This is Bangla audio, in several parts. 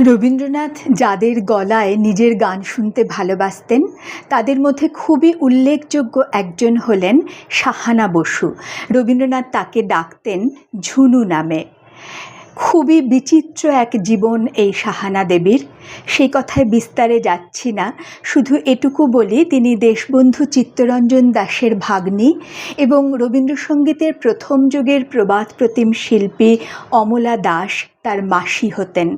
রবীন্দ্রনাথ যাদের গলায় নিজের গান শুনতে ভালোবাসতেন, তাদের মধ্যে খুবই উল্লেখযোগ্য একজন হলেন সাহানা বসু। রবীন্দ্রনাথ তাকে ডাকতেন ঝুনু নামে। খুবই বিচিত্র এক জীবন এই সাহানা দেবীর। সেই কথায় বিস্তারে যাচ্ছি না, শুধু এটুকু বলি তিনি দেশবন্ধু চিত্তরঞ্জন দাশের ভাগ্নী এবং রবীন্দ্রসঙ্গীতের প্রথম যুগের প্রবাদ প্রতিম শিল্পী অমলা দাস তার মাসি হতেন।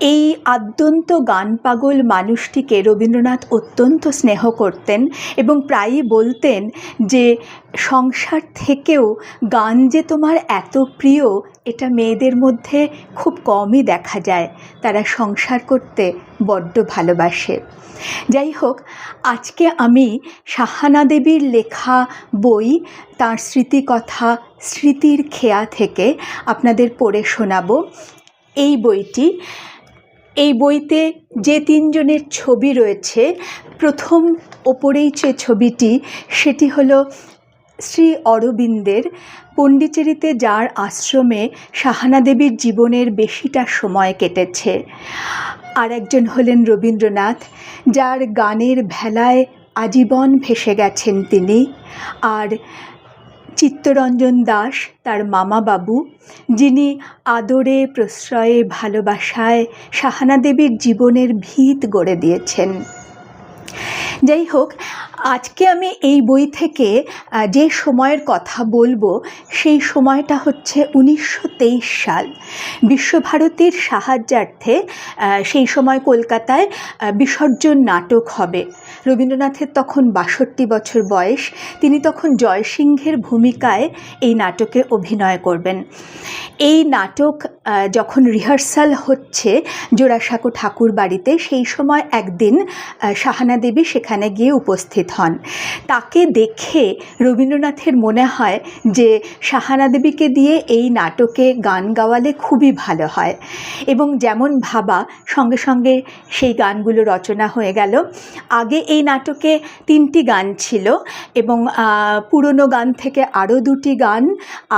এই আদ্যন্ত গান পাগল মানুষটিকে রবীন্দ্রনাথ অত্যন্ত স্নেহ করতেন এবং প্রায়ই বলতেন যে, সংসার থেকেও গান যে তোমার এত প্রিয়, এটা মেয়েদের মধ্যে খুব কমই দেখা যায়। তারা সংসার করতে বড্ড ভালোবাসে। যাই হোক, আজকে আমি সাহানা দেবীর লেখা বই, তার স্মৃতিকথা, স্মৃতির খেয়া থেকে আপনাদের পড়ে শোনাবো। এই বইটি এই বইতে যে তিনজনের ছবি রয়েছে, প্রথম ওপরেই যে ছবিটি, সেটি হলো শ্রী অরবিন্দের পণ্ডিচেরিতে যার আশ্রমে সাহানা দেবীর জীবনের বেশিটা সময় কেটেছে। আর একজন হলেন রবীন্দ্রনাথ, যার গানের ভেলায় আজীবন ভেসে গেছেন তিনি। আর চিত্তরঞ্জন দাস, তার মামা বাবু যিনি আদরে, প্রশ্রয়ে, ভালোবাসায় সাহানা দেবীর জীবনের ভিত গড়ে দিয়েছেন। যাই হোক, আজকে আমি এই বই থেকে যে সময়ের কথা বলব, সেই সময়টা হচ্ছে উনিশশো তেইশ সাল। বিশ্বভারতীর সাহায্যার্থে সেই সময় কলকাতায় বিসর্জন নাটক হবে। রবীন্দ্রনাথের তখন বাষট্টি বছর বয়স। তিনি তখন জয়সিংহের ভূমিকায় এই নাটকে অভিনয় করবেন। এই নাটক যখন রিহার্সাল হচ্ছে জোড়াসাঁকো ঠাকুর বাড়িতে, সেই সময় একদিন সাহানা দেবী সেখানে গিয়ে উপস্থিত হন। তাকে দেখে রবীন্দ্রনাথের মনে হয় যে সাহানা দেবীকে দিয়ে এই নাটকে গান গাওয়ালে খুবই ভালো হয়। এবং যেমন ভাবা, সঙ্গে সঙ্গে সেই গানগুলো রচনা হয়ে গেল। আগে এই নাটকে তিনটি গান ছিল এবং পুরনো গান থেকে আরও দুটি গান,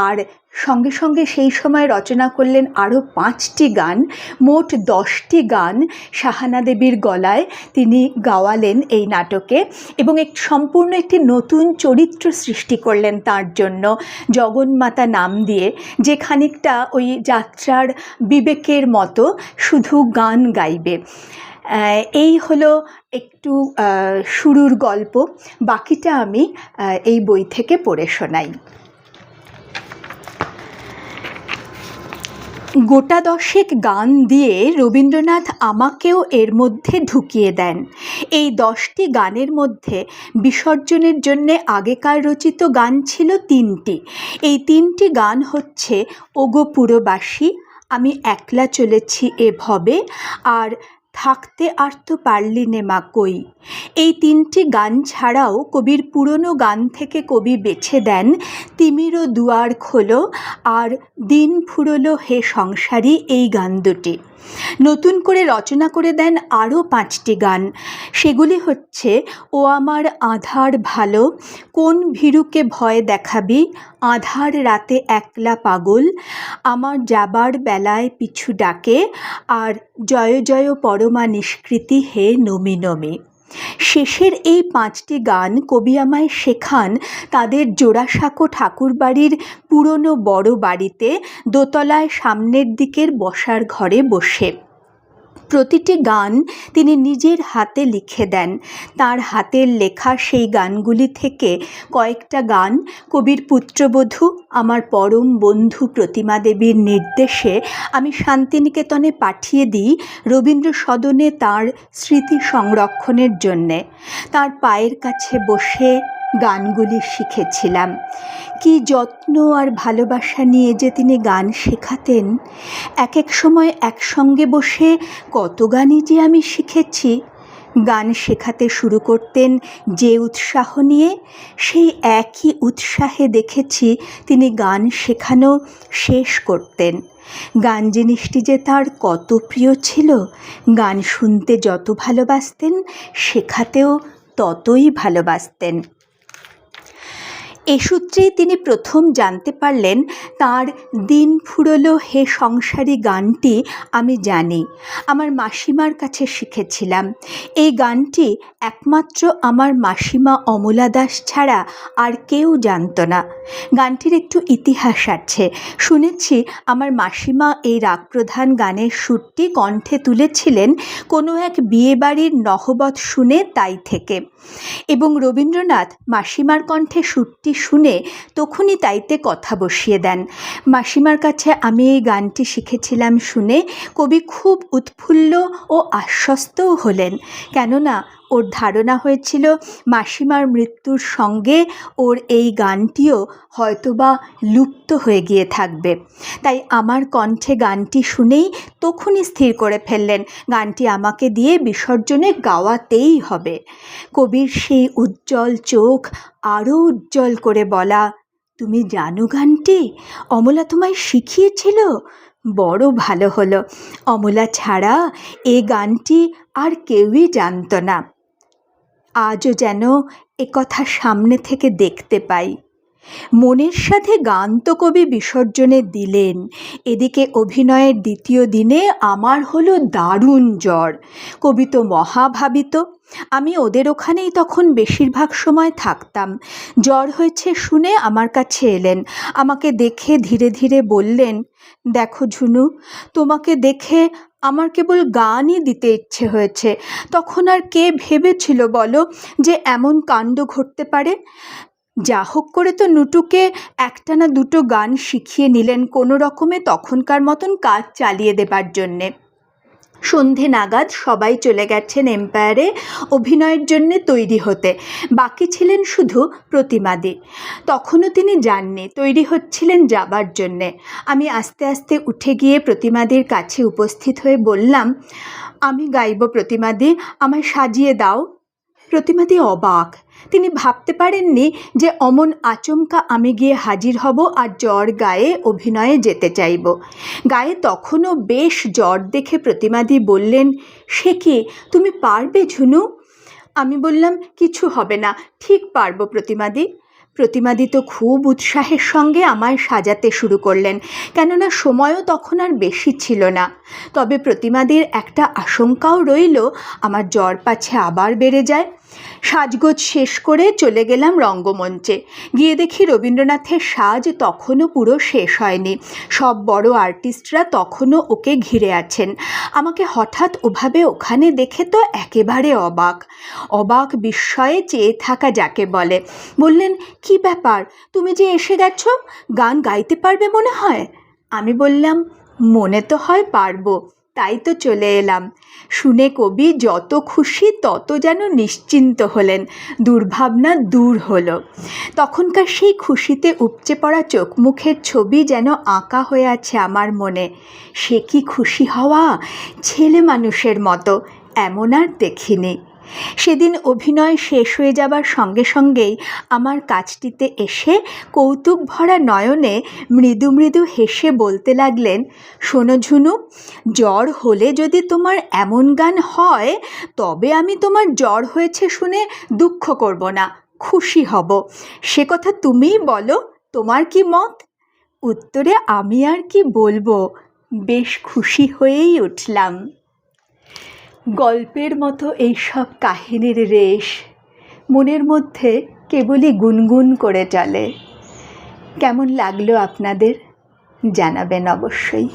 আর সঙ্গে সঙ্গে সেই সময় রচনা করলেন আরও পাঁচটি গান, মোট দশটি গান সাহানা দেবীর গলায় তিনি গাওয়ালেন এই নাটকে এবং এক সম্পূর্ণ একটি নতুন চরিত্র সৃষ্টি করলেন তার জন্য জগন্মাতা নাম দিয়ে, যে খানিকটা ওই যাত্রার বিবেকের মতো শুধু গান গাইবে। এই হলো একটু শুরুর গল্প, বাকিটা আমি এই বই থেকে পড়ে শোনাই। গোটা দশেক গান দিয়ে রবীন্দ্রনাথ আমাকেও এর মধ্যে ঢুকিয়ে দেন। এই দশটি গানের মধ্যে বিসর্জনের জন্যে আগেকার রচিত গান ছিল তিনটি। এই তিনটি গান হচ্ছে ওগো পুরবাসী আমি একলা চলেছি এ ভবে আর থাকতে আর তো পারলি নে মা কই। এই তিনটি গান ছাড়াও কবির পুরনো গান থেকে কবি বেছে দেন, তিমিরও দুয়ার খোলো, আর দিন ফুরলো হে সংসারী এই গান দুটি। নতুন করে রচনা করে দেন আরও পাঁচটি গান। সেগুলি হচ্ছে, ও আমার আধার ভালো, কোন ভীরুকে ভয় দেখাবি, আধার রাতে একলা পাগল, আমার যাবার বেলায় পিছু ডাকে, আর জয় জয় পরমা নিষ্কৃতি হে নমি নমি। শেষের এই পাঁচটি গান কবি আমায় শেখান তাদের জোড়াসাঁকো ঠাকুরবাড়ির পুরনো বড় বাড়িতে দোতলায় সামনের দিকের বসার ঘরে বসে। প্রতিটি গান তিনি নিজের হাতে লিখে দেন। তার হাতের লেখা সেই গানগুলি থেকে কয়েকটা গান কবির পুত্রবধূ, আমার পরম বন্ধু প্রতিমা দেবীর নির্দেশে আমি শান্তিনিকেতনে পাঠিয়ে দিই রবীন্দ্র সদনে তার স্মৃতি সংরক্ষণের জন্যে। তার পায়ের কাছে বসে গানগুলি শিখেছিলাম। কি যত্ন আর ভালোবাসা নিয়ে যে তিনি গান শেখাতেন, এক এক সময় একসঙ্গে বসে কত গানই যে আমি শিখেছি। গান শেখাতে শুরু করতেন যে উৎসাহ নিয়ে, সেই একই উৎসাহে দেখেছি তিনি গান শেখানো শেষ করতেন। গান জিনিসটি যে তার কত প্রিয় ছিল, গান শুনতে যত ভালোবাসতেন, শেখাতেও ততই ভালোবাসতেন। এ সূত্রেই তিনি প্রথম জানতে পারলেন, তার দিন ফুরলো হে সংসারী গানটি আমি জানি, আমার মাসিমার কাছে শিখেছিলাম। এই গানটি একমাত্র আমার মাসিমা অমলা দাস ছাড়া আর কেউ জানতো না। গানটির একটু ইতিহাস আছে। শুনেছি আমার মাসিমা এই রাগপ্রধান গানের সুরটি কণ্ঠে তুলেছিলেন কোনো এক বিয়েবাড়ির নহবত শুনে তাই থেকে। এবং রবীন্দ্রনাথ মাসিমার কণ্ঠে সুরটি শুনে তখনই তাইতে কথা বসিয়ে দেন। মাসিমার কাছে আমি এই গানটি শিখেছিলাম শুনে কবি খুব উৎফুল্ল ও আশ্বস্তও হলেন। কেননা ওর ধারণা হয়েছিল মাসিমার মৃত্যুর সঙ্গে ওর এই গানটিও হয়তোবা লুপ্ত হয়ে গিয়ে থাকবে। তাই আমার কণ্ঠে গানটি শুনেই তখনই স্থির করে ফেললেন। গানটি আমাকে দিয়ে বিসর্জনে গাওয়াতেই হবে। কবির সেই উজ্জ্বল চোখ আরও উজ্জ্বল করে বলা, তুমি জানো গানটি? অমলা তোমায় শিখিয়েছিল? বড় ভালো হলো। অমলা ছাড়া এ গানটি আর কেউই জানতো না। আজও যেন কথা সামনে থেকে দেখতে পাই। মনের সাথে গান তো কবি বিসর্জনে দিলেন। এদিকে অভিনয়ের দ্বিতীয় দিনে আমার হলো দারুণ জ্বর। কবি তো মহাভাবিত। আমি ওদের ওখানেই তখন বেশিরভাগ সময় থাকতাম। জ্বর হয়েছে শুনে আমার কাছে এলেন। আমাকে দেখে ধীরে ধীরে বললেন, দেখো ঝুনু, তোমাকে দেখে আমার কেবল গানই দিতে ইচ্ছে হয়েছে। তখন আর কে ভেবেছিল বলো যে এমন কাণ্ড ঘটতে পারে? যা হোক করে তো নুটুকে একটা না দুটো গান শিখিয়ে নিলেন কোনো রকমে তখনকার মতন কাজ চালিয়ে দেবার জন্যে। সন্ধে নাগাদ সবাই চলে গেছেন এম্পায়ারে অভিনয়ের জন্য তৈরি হতে। বাকি ছিলেন শুধু প্রতিমাদি তখনও তিনি যাননি, তৈরি হচ্ছিলেন যাবার জন্যে। আমি আস্তে আস্তে উঠে গিয়ে প্রতিমাদির কাছে উপস্থিত হয়ে বললাম, আমি গাইব প্রতিমাদি আমায় সাজিয়ে দাও। প্রতিমাদি অবাক। তিনি ভাবতে পারেননি যে অমন আচমকা আমি গিয়ে হাজির হব আর জ্বর গায়ে অভিনয়ে যেতে চাইব। গায়ে তখনও বেশ জ্বর দেখে প্রতিমাদি বললেন, সে কি, তুমি পারবে ঝুনু? আমি বললাম, কিছু হবে না, ঠিক পারব প্রতিমাদি। প্রতিমাদি তো খুব উৎসাহের সঙ্গে আমায় সাজাতে শুরু করলেন, কেননা সময়ও তখন আর বেশি ছিল না। তবে প্রতিমাদির একটা আশঙ্কাও রইল, আমার জ্বর পাছে আবার বেড়ে যায়। সাজগোজ শেষ করে চলে গেলাম রঙ্গমঞ্চে। গিয়ে দেখি রবীন্দ্রনাথের সাজ তখনও পুরো শেষ হয়নি। সব বড় আর্টিস্টরা তখনও ওকে ঘিরে আছেন। আমাকে হঠাৎ ওভাবে ওখানে দেখে তো একেবারে অবাক। অবাক বিস্ময়ে চেয়ে থাকা যাকে বলে। বললেন, কি ব্যাপার? তুমি যে এসে গেছো, গান গাইতে পারবে মনে হয়? আমি বললাম, মনে তো হয় পারব। তাই তো চলে এলাম। শুনে কবি যত খুশি তত যেন নিশ্চিন্ত হলেন, দুর্ভাবনা দূর হলো। তখনকার সেই খুশিতে উপচে পড়া চোখ মুখের ছবি যেন আঁকা হয়ে আছে আমার মনে। সে কি খুশি হওয়া? ছেলে মানুষের মতো, এমন আর দেখিনি। সেদিন অভিনয় শেষ হয়ে যাবার সঙ্গে সঙ্গেই আমার কাজটিতে এসে কৌতুক ভরা নয়নে মৃদু মৃদু হেসে বলতে লাগলেন, শোনো ঝুনু, জ্বর হলে যদি তোমার এমন গান হয়, তবে আমি তোমার জ্বর হয়েছে শুনে দুঃখ করব না, খুশি হব। সে কথা তুমিই বলো, তোমার কি মত? উত্তরে আমি আর কি বলব, বেশ খুশি হয়েই উঠলাম। গল্পের মতো এইসব কাহিনীর রেশ মনের মধ্যে কেবলই গুনগুন করে চলে কেমন লাগল আপনাদের? জানাবেন অবশ্যই।